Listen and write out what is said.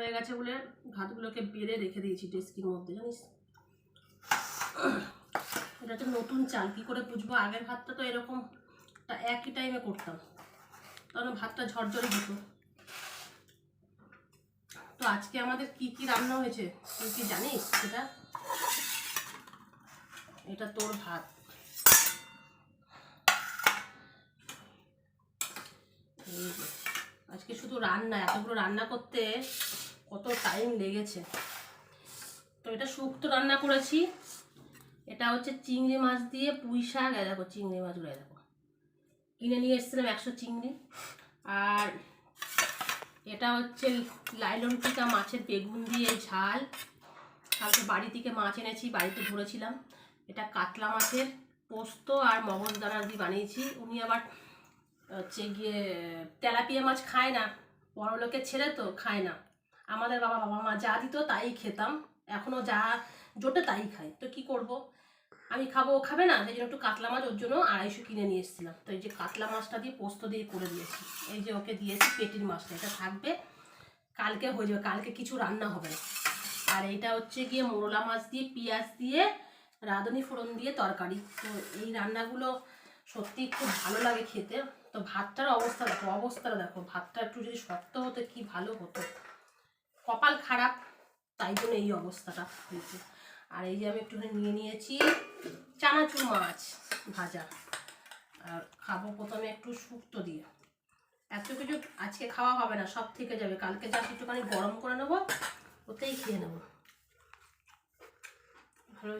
হয়ে গেছে বলে ভাতগুলোকে বেড়ে রেখে দিয়েছি ডেস্কির মধ্যে, জানিস? এটা তো নতুন চাল, কি করে বুঝব? আগের ভাতটা তো এরকম একই টাইমে করতাম। তখন ভাতটা ঝরঝরে হতো। তো আজকে আমাদের কি কি রান্না হয়েছে, তুই কি জানিস সেটা? এটা তোর ভাত। আজকে শুধু রান্না, এতগুলো রান্না করতে কত টাইম লেগেছে। তো এটা শুক্তো রান্না করেছি। এটা হচ্ছে চিংড়ি মাছ দিয়ে পুঁই শাক, এই দেখো চিংড়ি মাছগুলো, এই দেখো। কিনে নিয়ে এসেছিলাম একশো চিংড়ি। আর এটা হচ্ছে লাইলন টিকা মাছের বেগুন দিয়ে ঝাল। কালকে বাড়ি থেকে মাছ এনেছি, বাড়িতে ধরেছিলাম। এটা কাতলা মাছের পোস্ত আর মগজদানা দিয়ে বানিয়েছি। উনি আবার হচ্ছে গিয়ে তেলাপিয়া মাছ খায় না বড় লোকের ছেলে তো খায় না। আমাদের বাবা বাবা মা যা দিত তাই খেতাম। এখনও যা জোটে তাই খাই। তো কি করব? আমি খাব, ও খাবে না? সেই জন্য একটু কাতলা মাছ ওর জন্য আড়াইশো কিনে নিয়ে এসেছিলাম। তো এই যে কাতলা মাছটা দিয়ে পোস্ত দিয়ে করে দিয়েছি। এই যে ওকে দিয়েছি পেটির মাছটা, এটা থাকবে। কালকে হয়ে যাবে। কালকে কিছু রান্না হবে না। আর এইটা হচ্ছে গিয়ে মোরলা মাছ দিয়ে, পেঁয়াজ দিয়ে, রাঁধুনি ফোড়ন দিয়ে তরকারি। তো এই রান্নাগুলো সত্যি খুব ভালো লাগে খেতে। তো ভাতটার অবস্থা দেখো, অবস্থাটা দেখো। ভাতটা একটু যদি শক্ত হতো, কি ভালো হতো। কপাল খারাপ, তাই জন্য এই অবস্থাটা হয়েছে। আর এই যে আমি একটুখানি নিয়ে নিয়েছি চানাচুর মাছ ভাজা। আর খাব প্রথমে একটু শুক্তো দিয়ে। এত কিছু আজকে খাওয়া হবে না, সব থেকে যাবে। কালকে যা একটুখানি গরম করে নেব, ওতেই খেয়ে নেব। ভালো